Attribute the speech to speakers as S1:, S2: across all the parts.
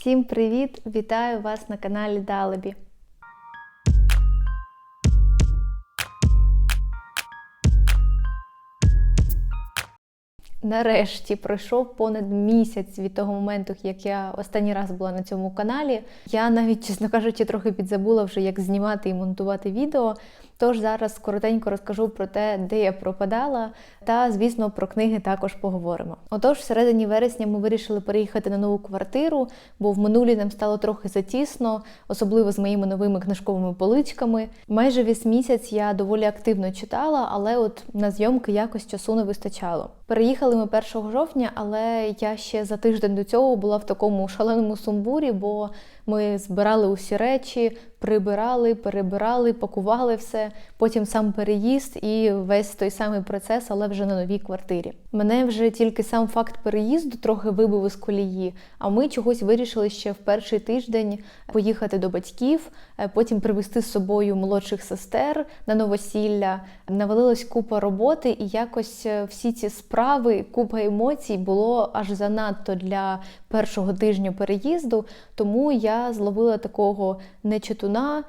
S1: Всім привіт! Вітаю вас на каналі Далебі. Нарешті пройшов понад місяць від того моменту, як я останній раз була на цьому каналі. Я навіть, чесно кажучи, трохи підзабула вже, як знімати і монтувати відео. Тож зараз коротенько розкажу про те, де я пропадала, та, звісно, про книги також поговоримо. Отож, в середині вересня ми вирішили переїхати на нову квартиру, бо в минулій нам стало трохи затісно, особливо з моїми новими книжковими поличками. Майже весь місяць я доволі активно читала, але от на зйомки якось часу не вистачало. Переїхали ми 1 жовтня, але я ще за тиждень до цього була в такому шаленому сумбурі, бо ми збирали усі речі, прибирали, перебирали, пакували все. Потім сам переїзд і весь той самий процес, але вже на новій квартирі. Мене вже тільки сам факт переїзду трохи вибив із колії. А ми чогось вирішили ще в перший тиждень поїхати до батьків, е, потім привезти з собою молодших сестер на новосілля. Навалилась купа роботи, і якось е, всі ці справи, купа емоцій було аж занадто для першого тижня переїзду. Тому я зловила такого нечитуна, читуна,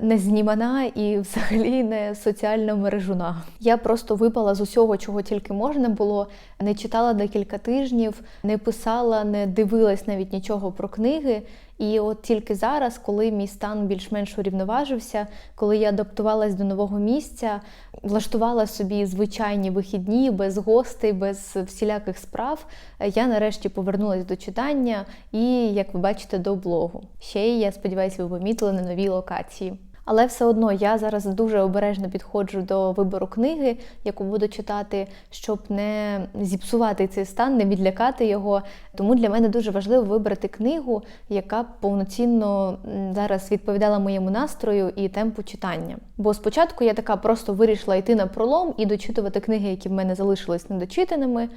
S1: не знімана і взагалі не соціальна мережуна. Я просто випала з усього, чого тільки можна було, не читала декілька тижнів, не писала, не дивилась навіть нічого про книги. І от тільки зараз, коли мій стан більш-менш урівноважився, коли я адаптувалась до нового місця, влаштувала собі звичайні вихідні без гостей, без всіляких справ, я нарешті повернулася до читання і, як ви бачите, до блогу. Ще й я сподіваюся, ви помітили на новій локації. Але все одно я зараз дуже обережно підходжу до вибору книги, яку буду читати, щоб не зіпсувати цей стан, не відлякати його. Тому для мене дуже важливо вибрати книгу, яка повноцінно зараз відповідала моєму настрою і темпу читання. Бо спочатку я така просто вирішила йти на пролом і дочитувати книги, які в мене залишились недочитаними.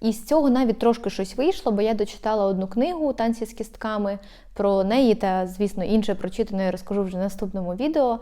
S1: І з цього навіть трошки щось вийшло, бо я дочитала одну книгу танці з кістками про неї та, звісно, інше прочитане я розкажу вже в наступному відео.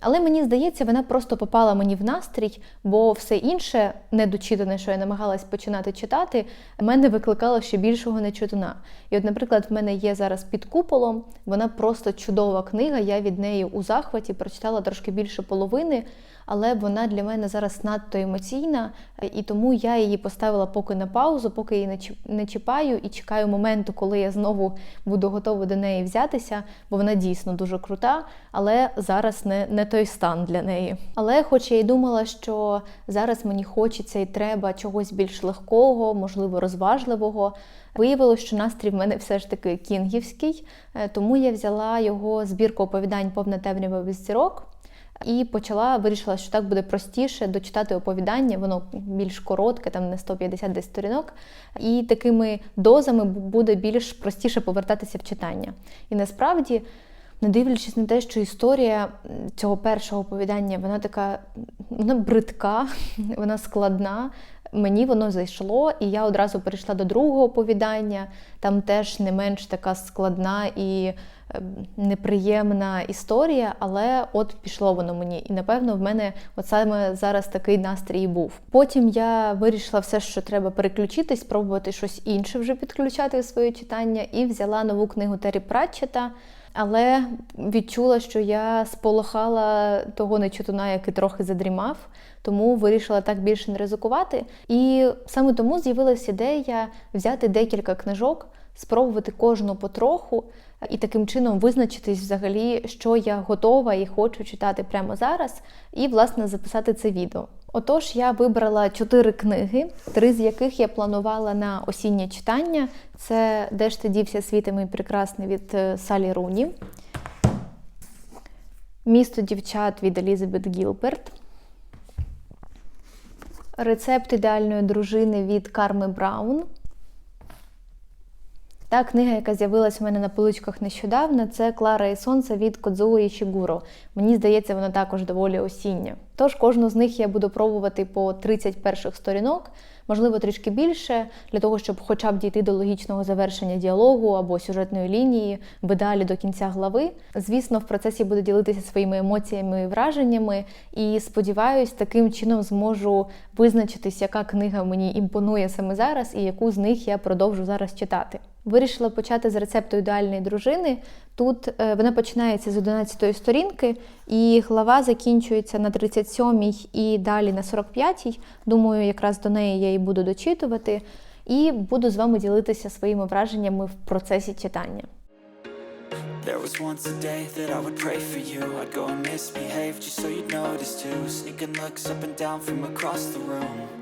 S1: Але мені здається, вона просто попала мені в настрій, бо все інше, недочитане, що я намагалась починати читати, мене викликало ще більшого нечитуна. І, от, наприклад, в мене є зараз під куполом, вона просто чудова книга. Я від неї у захваті прочитала трошки більше половини, але вона для мене зараз надто емоційна, і тому я її поставила поки на паузу, поки її не чіпаю і чекаю моменту, коли я знову буду готова до неї взятися, бо вона дійсно дуже крута, але зараз не, не той стан для неї. Але, хоч я й думала, що зараз мені хочеться і треба чогось більш легкого, можливо, розважливого. Виявилося, що настрій в мене все ж таки кінгівський, е, тому я взяла його збірку оповідань повна темрява без зірок. І почала вирішила, що так буде простіше дочитати оповідання, воно більш коротке, там не 150 десь сторінок, і такими дозами буде більш простіше повертатися в читання. І насправді, не дивлячись на те, що історія цього першого оповідання, вона така вона бридка, вона складна. Мені воно зайшло, і я одразу перейшла до другого оповідання. Там теж не менш така складна і неприємна історія, але от пішло воно мені. І напевно в мене от саме зараз такий настрій був. Потім я вирішила все, що треба переключитись, спробувати щось інше вже підключати у своє читання, і взяла нову книгу Террі Пратчета. Але відчула, що я сполохала того нечитуна, який трохи задрімав, тому вирішила так більше не ризикувати. І саме тому з'явилася ідея взяти декілька книжок, спробувати кожну потроху і таким чином визначитись взагалі, що я готова і хочу читати прямо зараз, і, власне, записати це відео. Отож, я вибрала чотири книги, три з яких я планувала на осіннє читання. Це Де ж ти дівся світи мій прекрасний від е, Салі Руні, Місто дівчат від Елізабет Гілберт, Рецепт ідеальної дружини від Карми Браун. Та книга, яка з'явилась у мене на поличках нещодавно, це Клара і Сонце від Кодзуо Ішігуро. Мені здається, вона також доволі осіння. Тож кожну з них я буду пробувати по 30 перших сторінок, можливо, трішки більше, для того, щоб хоча б дійти до логічного завершення діалогу або сюжетної лінії, в ідеалі до кінця глави. Звісно, в процесі буду ділитися своїми емоціями і враженнями, і сподіваюсь, таким чином зможу визначитись, яка книга мені імпонує саме зараз, і яку з них я продовжу зараз читати. Вирішила почати з рецепту ідеальної дружини. Тут е, вона починається з 11 сторінки, і глава закінчується на 37 і далі на 45. Думаю, якраз до неї я і буду дочитувати, і буду з вами ділитися своїми враженнями в процесі читання.
S2: There was once a day that I would pray for you. I'd go and misbehave just so you'd notice too. Sneaking looks up and down from across the room.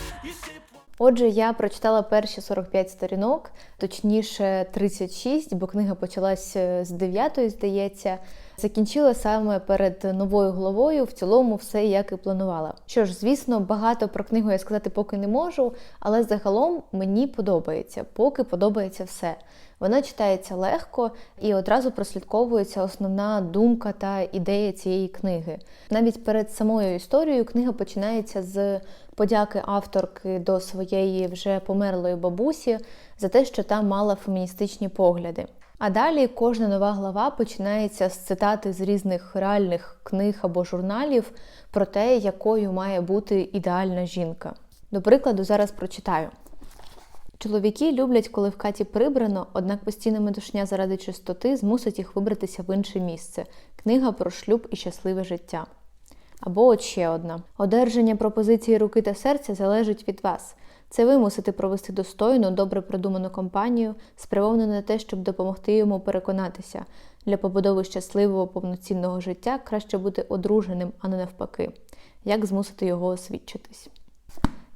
S1: Отже, я прочитала перші 45 сторінок, точніше 36, бо книга почалась е, з 9, здається. Закінчила саме перед новою главою, в цілому все як і планувала. Що ж, звісно, багато про книгу я сказати поки не можу, але загалом мені подобається, поки подобається все. Вона читається легко і одразу прослідковується основна думка та ідея цієї книги. Навіть перед самою історією книга починається з подяки авторки до своєї вже померлої бабусі за те, що та мала феміністичні погляди. А далі кожна нова глава починається з цитати з різних реальних книг або журналів про те, якою має бути ідеальна жінка. До прикладу, зараз прочитаю. Чоловіки люблять, коли в хаті прибрано, однак постійна метушня заради чистоти змусить їх вибратися в інше місце. Книга про шлюб і щасливе життя. Або от ще одна: одержання пропозиції руки та серця залежить від вас. Це ви мусите провести достойну, добре продуману кампанію, спрямовану на те, щоб допомогти йому переконатися. Для побудови щасливого повноцінного життя краще бути одруженим, а не навпаки. Як змусити його освідчитись?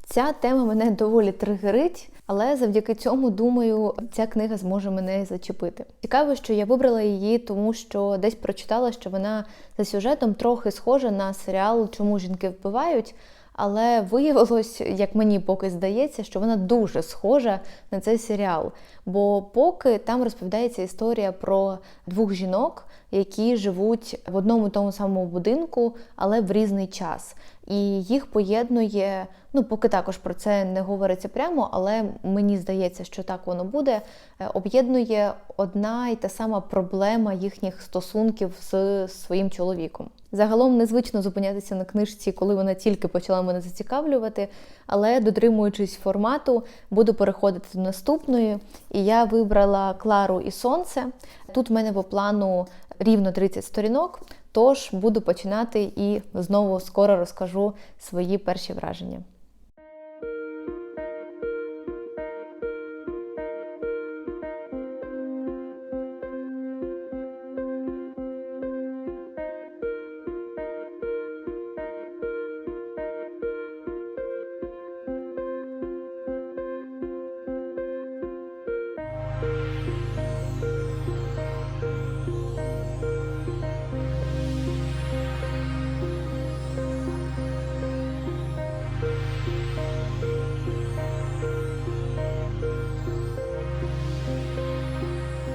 S1: Ця тема мене доволі тригерить, але завдяки цьому, думаю, ця книга зможе мене зачепити. Цікаво, що я вибрала її, тому що десь прочитала, що вона за сюжетом трохи схожа на серіал Чому жінки вбивають. Але виявилось, як мені поки здається, що вона дуже схожа на цей серіал. Бо поки там розповідається історія про двох жінок, які живуть в одному тому самому будинку, але в різний час. І їх поєднує, ну поки також про це не говориться прямо, але мені здається, що так воно буде. е, Об'єднує одна і та сама проблема їхніх стосунків з своїм чоловіком. Загалом незвично зупинятися на книжці, коли вона тільки почала мене зацікавлювати, але дотримуючись формату, буду переходити до наступної. І я вибрала Клару і Сонце. Тут в мене по плану рівно 30 сторінок, тож буду починати і знову скоро розкажу свої перші враження.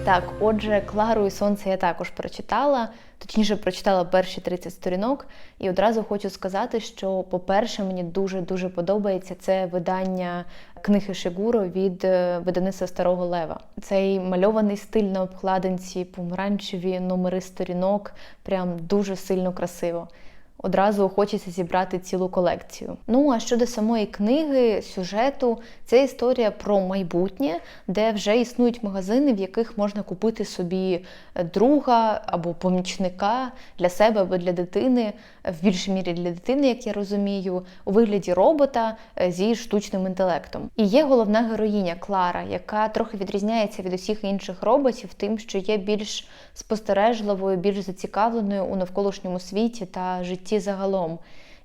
S1: Так, отже, Клару і Сонце я також прочитала, точніше, прочитала перші 30 сторінок, і одразу хочу сказати, що, по-перше, мені дуже-дуже подобається це видання книги Шигуро від е, видавництва Старого Лева. Цей мальований стиль на обкладинці, помаранчеві номери сторінок, прям дуже сильно красиво. Одразу хочеться зібрати цілу колекцію. Ну а щодо самої книги, сюжету, це історія про майбутнє, де вже існують магазини, в яких можна купити собі друга або помічника для себе або для дитини, в більшій мірі для дитини, як я розумію, у вигляді робота е, зі штучним інтелектом. І є головна героїня Клара, яка трохи відрізняється від усіх інших роботів, тим, що є більш спостережливою, більш зацікавленою у навколишньому світі та житті загалом.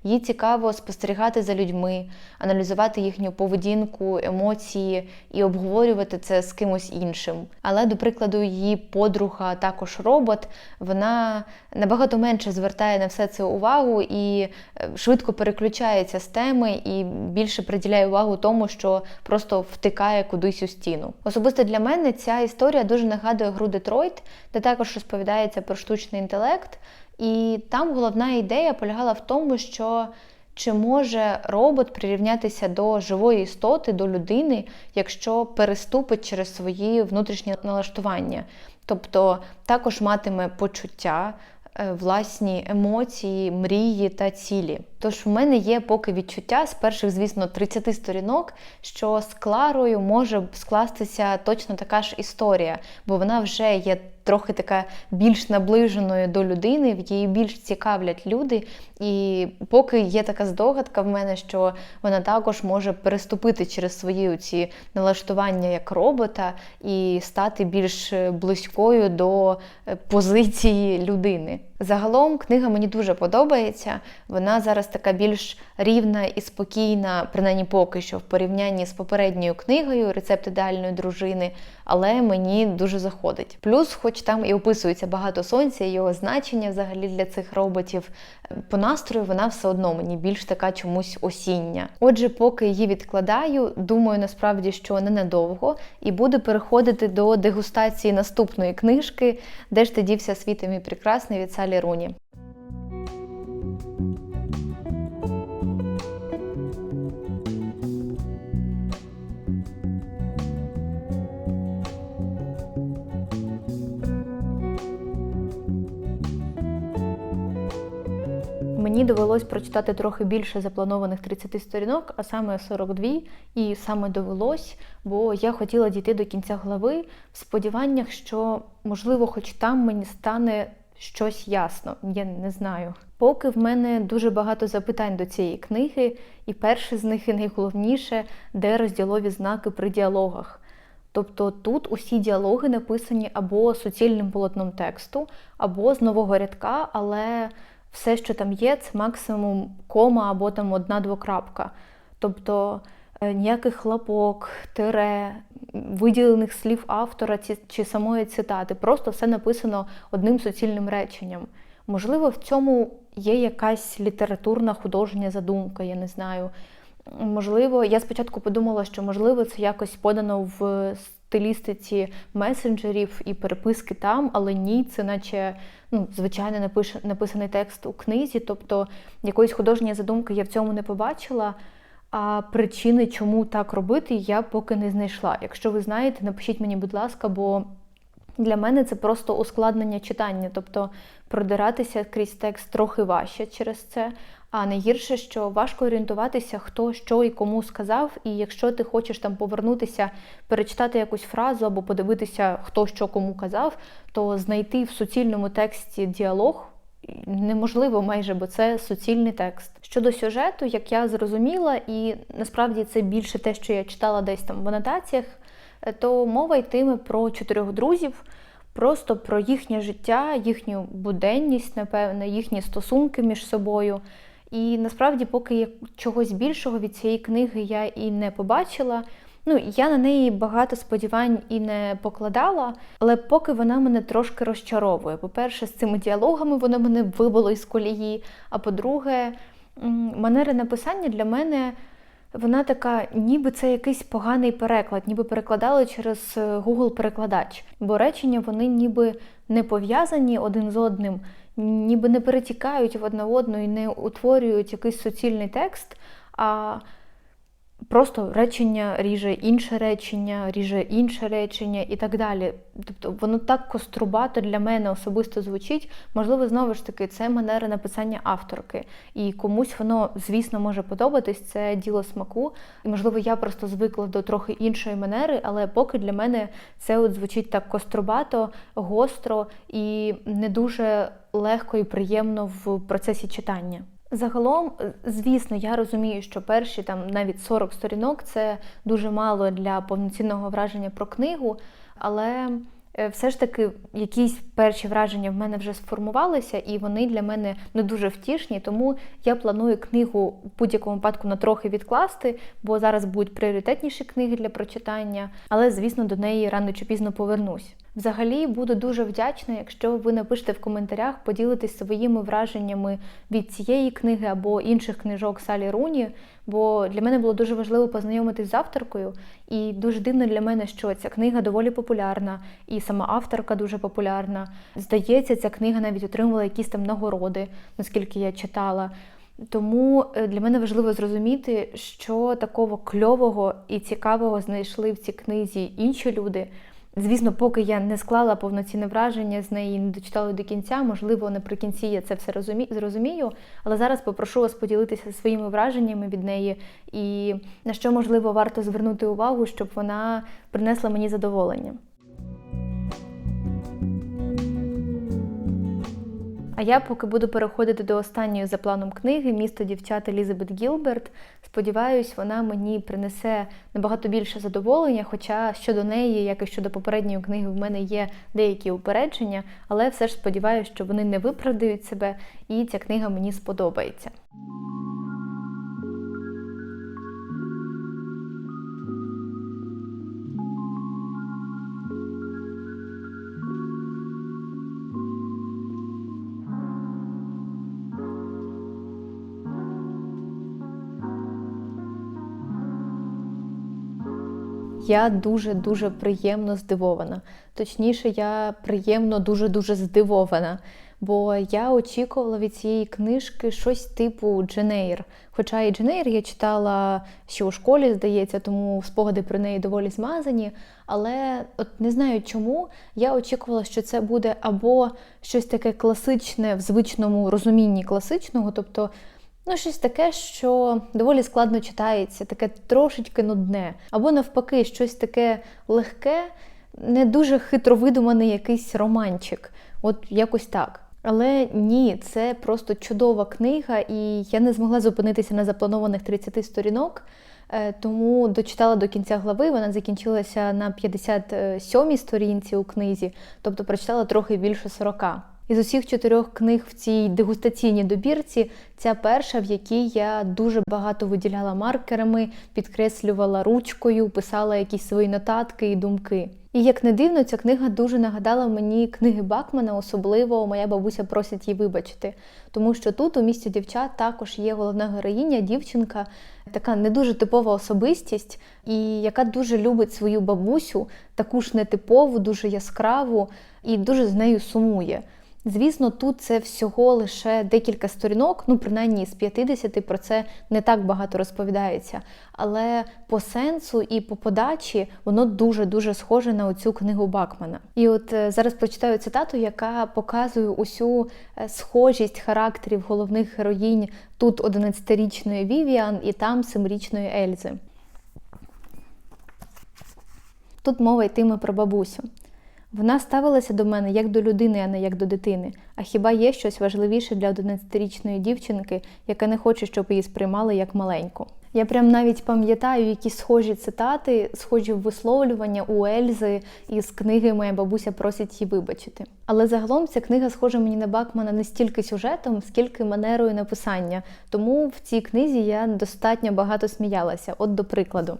S1: Їй цікаво спостерігати за людьми, аналізувати їхню поведінку, емоції і обговорювати це з кимось іншим. Але, до прикладу, її подруга, також робот, вона набагато менше звертає на все це увагу і е, швидко переключається з теми і більше приділяє увагу тому, що просто втикає кудись у стіну. Особисто для мене ця історія дуже нагадує гру Детройт, де також розповідається про штучний інтелект. І там головна ідея полягала в тому, що чи може робот прирівнятися до живої істоти, до людини, якщо переступить через свої внутрішні налаштування. Тобто також матиме почуття, е, власні емоції, мрії та цілі. Тож в мене є поки відчуття з перших, звісно, 30 сторінок, що з Кларою може скластися точно така ж історія, бо вона вже є трохи така більш наближеною до людини, в її більш цікавлять люди. І поки є така здогадка в мене, що вона також може переступити через свої ці налаштування як робота і стати більш близькою до е, позиції людини. Загалом книга мені дуже подобається. Вона зараз така більш рівна і спокійна, принаймні поки що, в порівнянні з попередньою книгою Рецепт ідеальної дружини, але мені дуже заходить. Плюс, хоч там і описується багато сонця, його значення взагалі для цих роботів. По настрою вона все одно мені більш така чомусь осіння. Отже, поки її відкладаю, думаю насправді, що ненадовго, і буду переходити до дегустації наступної книжки, де ж ти дівся світи мій прекрасний від Салі Руні. Мені довелось прочитати трохи більше запланованих 30 сторінок, а саме 42, і саме довелось, бо я хотіла дійти до кінця глави в сподіваннях, що можливо, хоч там мені стане щось ясно. Я не знаю. Поки в мене дуже багато запитань до цієї книги, і перше з них і найголовніше, де розділові знаки при діалогах. Тобто тут усі діалоги написані або суцільним полотном тексту, або з нового рядка, але все, що там є, це максимум кома або там одна двокрапка. Тобто е, ніяких лапок, тире, виділених слів автора чи самої цитати. Просто все написано одним суцільним реченням. Можливо, в цьому є якась літературна художня задумка, я не знаю. Можливо, я спочатку подумала, що можливо це якось подано в стилістиці месенджерів і переписки там, але ні, це наче ну, звичайно напиш... написаний текст у книзі. Тобто якоїсь художньої задумки я в цьому не побачила. А причини, чому так робити, я поки не знайшла. Якщо ви знаєте, напишіть мені, будь ласка, бо для мене це просто ускладнення читання, тобто продиратися крізь текст трохи важче через це. А найгірше, що важко орієнтуватися, хто що і кому сказав. І якщо ти хочеш там повернутися, перечитати якусь фразу або подивитися, хто що кому казав, то знайти в суцільному тексті діалог неможливо майже, бо це суцільний текст. Щодо сюжету, як я зрозуміла, і насправді це більше те, що я читала десь там в анотаціях, е, то мова йтиме про чотирьох друзів, просто про їхнє життя, їхню буденність, напевне, їхні стосунки між собою. І насправді, поки я чогось більшого від цієї книги я і не побачила. Ну, я на неї багато сподівань і не покладала, але поки вона мене трошки розчаровує. По-перше, з цими діалогами вона мене вибило із колії. А по-друге, манера написання для мене вона така, ніби це якийсь поганий переклад, ніби перекладали через е, Google-перекладач. Бо речення вони ніби не пов'язані один з одним, ніби не перетікають в одне одну і не утворюють якийсь суцільний текст. а Просто речення ріже інше речення, ріже інше речення і так далі. Тобто воно так кострубато для мене особисто звучить. Можливо, знову ж таки, це манера написання авторки. І комусь воно, звісно, може подобатись, це діло смаку. І, можливо, я просто звикла до трохи іншої манери, але поки для мене це от звучить так кострубато, гостро і не дуже легко і приємно в процесі читання. Загалом, е, звісно, я розумію, що перші там навіть 40 сторінок це дуже мало для повноцінного враження про книгу, але е, все ж таки якісь перші враження в мене вже сформувалися, і вони для мене не дуже втішні. Тому я планую книгу в будь-якому випадку на трохи відкласти, бо зараз будуть пріоритетніші книги для прочитання, але звісно до неї рано чи пізно повернусь. Взагалі буду дуже вдячна, якщо ви напишете в коментарях, поділитесь своїми враженнями від цієї книги або інших книжок Салі Руні. Бо для мене було дуже важливо познайомитись з авторкою, і дуже дивно для мене, що ця книга доволі популярна, і сама авторка дуже популярна. Здається, ця книга навіть отримувала якісь там нагороди, наскільки я читала. Тому е, для мене важливо зрозуміти, що такого кльового і цікавого знайшли в цій книзі інші люди. Звісно, поки я не склала повноцінне враження з неї, не дочитала до кінця, можливо, наприкінці я це все розумі... зрозумію. Але зараз попрошу вас поділитися своїми враженнями від неї і на що можливо варто звернути увагу, щоб вона принесла мені задоволення. А я поки буду переходити до останньої за планом книги Місто дівчат Елізабет Гілберт. Сподіваюсь, вона мені принесе набагато більше задоволення, хоча щодо неї, як і щодо попередньої книги, в мене є деякі упередження, але все ж сподіваюся, що вони не виправдають себе, і ця книга мені сподобається. Я дуже-дуже приємно здивована. Точніше, я приємно дуже-дуже здивована. Бо я очікувала від цієї книжки щось типу Дженейр. Хоча і Дженейр я читала ще у школі, здається, тому спогади про неї доволі змазані. Але от не знаю чому я очікувала, що це буде або щось таке класичне в звичному розумінні класичного, тобто Ну, щось таке, що доволі складно читається, таке трошечки нудне. Або навпаки, щось таке легке, не дуже хитро видуманий якийсь романчик. От якось так. Але ні, це просто чудова книга, і я не змогла зупинитися на запланованих 30 сторінок. Е, Тому дочитала до кінця глави, вона закінчилася на 57-й сторінці у книзі, тобто прочитала трохи більше 40. Із усіх чотирьох книг в цій дегустаційній добірці ця перша, в якій я дуже багато виділяла маркерами, підкреслювала ручкою, писала якісь свої нотатки і думки. І як не дивно, ця книга дуже нагадала мені книги Бакмана, особливо моя бабуся просить її вибачити. Тому що тут у місті дівчат також є головна героїня, дівчинка, така не дуже типова особистість, і яка дуже любить свою бабусю, таку ж нетипову, дуже яскраву і дуже з нею сумує. Звісно, тут це всього лише декілька сторінок, ну принаймні з 50 про це не так багато розповідається. Але по сенсу і по подачі воно дуже-дуже схоже на оцю книгу Бакмана. І от е, зараз прочитаю цитату, яка показує усю е, схожість характерів головних героїнь тут 11-річної Вівіан і там 7-річної Ельзи. Тут мова йтиме про бабусю. Вона ставилася до мене як до людини, а не як до дитини. А хіба є щось важливіше для 11-річної дівчинки, яка не хоче, щоб її сприймали як маленьку? Я прям навіть пам'ятаю якісь схожі цитати, схожі висловлювання у Ельзи із книги Моя бабуся просить її вибачити. Але загалом ця книга схожа мені на Бакмана не стільки сюжетом, скільки манерою написання. Тому в цій книзі я достатньо багато сміялася. От до прикладу.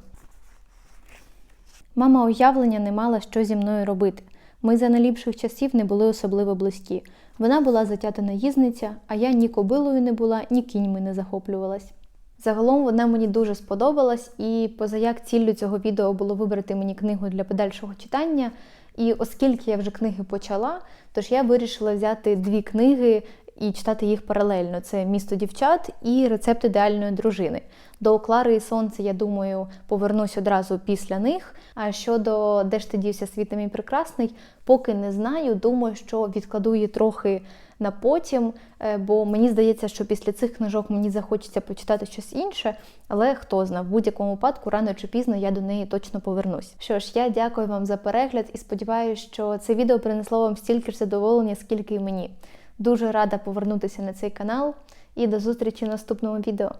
S1: Мама уявлення не мала, що зі мною робити. Ми за найліпших часів не були особливо близькі. Вона була затята наїзниця, а я ні кобилою не була, ні кіньми не захоплювалась. Загалом вона мені дуже сподобалась, і позаяк ціллю цього відео було вибрати мені книгу для подальшого читання. І оскільки я вже книги почала, тож я вирішила взяти дві книги і читати їх паралельно: це місто дівчат і рецепт ідеальної дружини. До Клари і Сонце, я думаю, повернусь одразу після них. А щодо де ж ти дівся світ мій прекрасний, поки не знаю. Думаю, що відкладу її трохи на потім, е, бо мені здається, що після цих книжок мені захочеться почитати щось інше, але хто знає, в будь-якому випадку рано чи пізно я до неї точно повернусь. Що ж, я дякую вам за перегляд і сподіваюся, що це відео принесло вам стільки ж задоволення, скільки і мені. Дуже рада повернутися на цей канал і до зустрічі в наступному відео.